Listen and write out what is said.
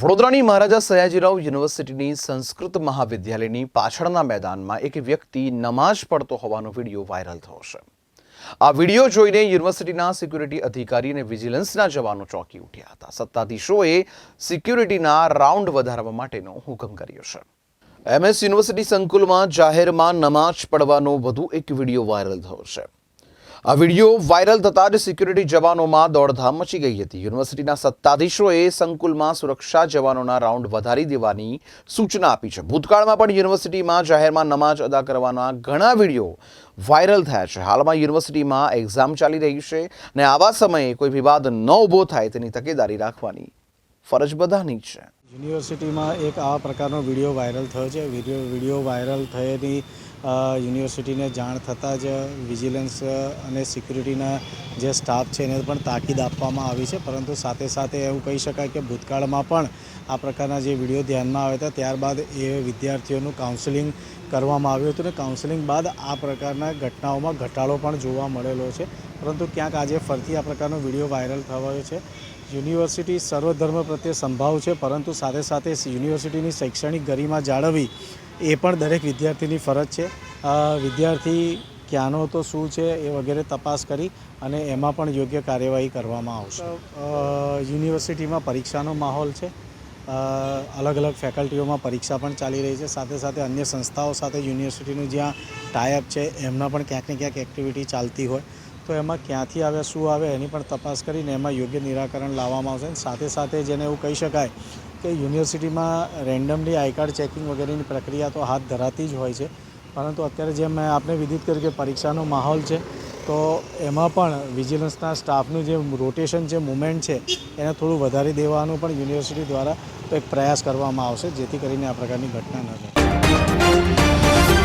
વડોદરાની મહારાજા સયાજીરાવ યુનિવર્સિટીની સંસ્કૃત મહાવિદ્યાલયની પાછળના મેદાનમાં એક વ્યક્તિ નમાઝ પડતો હોવાનો વીડિયો વાયરલ થયો છે. આ વીડિયો જોઈને યુનિવર્સિટીના સિક્યુરિટી અધિકારી અને વિજિલન્સના જવાનો ચોંકી ઉઠ્યા હતા. સત્તાધીશોએ સિક્યુરિટીના રાઉન્ડ વધારવા માટેનો હુકમ કર્યો છે. એમએસ યુનિવર્સિટી સંકુલમાં જાહેરમાં નમાઝ પડવાનો વધુ એક વીડિયો વાયરલ થયો છે. આ વીડિયો વાયરલ થતાં જ સિક્યુરિટી જવાનોમાં દોડધામ મચી ગઈ હતી. યુનિવર્સિટીના સત્તાધીશોએ સંકુલમાં સુરક્ષા જવાનોના રાઉન્ડ વધારી દેવાની સૂચના આપી છે. ભૂતકાળમાં પણ યુનિવર્સિટીમાં જાહેરમાં નમાજ અદા કરવાના ઘણા વીડિયો વાયરલ થયા છે. હાલમાં યુનિવર્સિટીમાં એક્ઝામ ચાલી રહી છે અને આવા સમયે કોઈ વિવાદ ન ઊભો થાય તેની તકેદારી રાખવાની ફરજ બધાની છે. યુનિવર્સિટીમાં એક આ પ્રકારનો વીડિયો વાયરલ થયો છે. વીડિયો વીડિયો વાયરલ થયેની યુનિવર્સિટીને જાણ થતાં જ વિજિલન્સ અને સિક્યુરિટીના જે સ્ટાફ છે એને પણ તાકીદ આપવામાં આવી છે. પરંતુ સાથે સાથે એવું કહી શકાય કે ભૂતકાળમાં પણ આ પ્રકારના જે વીડિયો ધ્યાનમાં આવ્યા હતા ત્યારબાદ એ વિદ્યાર્થીઓનું કાઉન્સેલિંગ કરવામાં આવ્યું હતું અને કાઉન્સેલિંગ બાદ આ પ્રકારના ઘટનાઓમાં ઘટાડો પણ જોવા મળેલો છે. પરંતુ ક્યાંક આજે ફરીથી આ પ્રકારનો વીડિયો વાયરલ થવાયો છે. યુનિવર્સિટી સર્વધર્મ પ્રત્યે સંભાવ છે, પરંતુ સાથે સાથે યુનિવર્સિટીની શૈક્ષણિક ગરિમા જાળવવી એ પણ દરેક વિદ્યાર્થીની ફરજ છે. વિદ્યાર્થી ક્યાંનો તો શું છે, એ વગેરે તપાસ કરી અને એમાં પણ યોગ્ય કાર્યવાહી કરવામાં આવશે. યુનિવર્સિટીમાં પરીક્ષાનો માહોલ છે. અલગ અલગ ફેકલ્ટીઓમાં પરીક્ષા પણ ચાલી રહી છે. સાથે સાથે અન્ય સંસ્થાઓ સાથે યુનિવર્સિટીનું જ્યાં ટાઈઅપ છે, એમના પણ ક્યાંક ને ક્યાંક એક્ટિવિટી ચાલતી હોય. તો એમાં ક્યાંથી આવે, શું આવે એની પણ તપાસ કરીને એમાં યોગ્ય નિરાકરણ લાવવામાં આવશે. અને સાથે સાથે જેને એવું કહી શકાય કે યુનિવર્સિટીમાં રેન્ડમલી આઈ કાર્ડ ચેકિંગ વગેરેની પ્રક્રિયા તો હાથ ધરાતી જ હોય છે. પરંતુ અત્યારે જેમ મેં આપને વિદિત કર્યું કે પરીક્ષાનો માહોલ છે, તો એમાં પણ વિજિલન્સના સ્ટાફનું જે રોટેશન જે મુવમેન્ટ છે, એને થોડું વધારી દેવાનું પણ યુનિવર્સિટી દ્વારા એક પ્રયાસ કરવામાં આવશે, જેથી કરીને આ પ્રકારની ઘટના ન થાય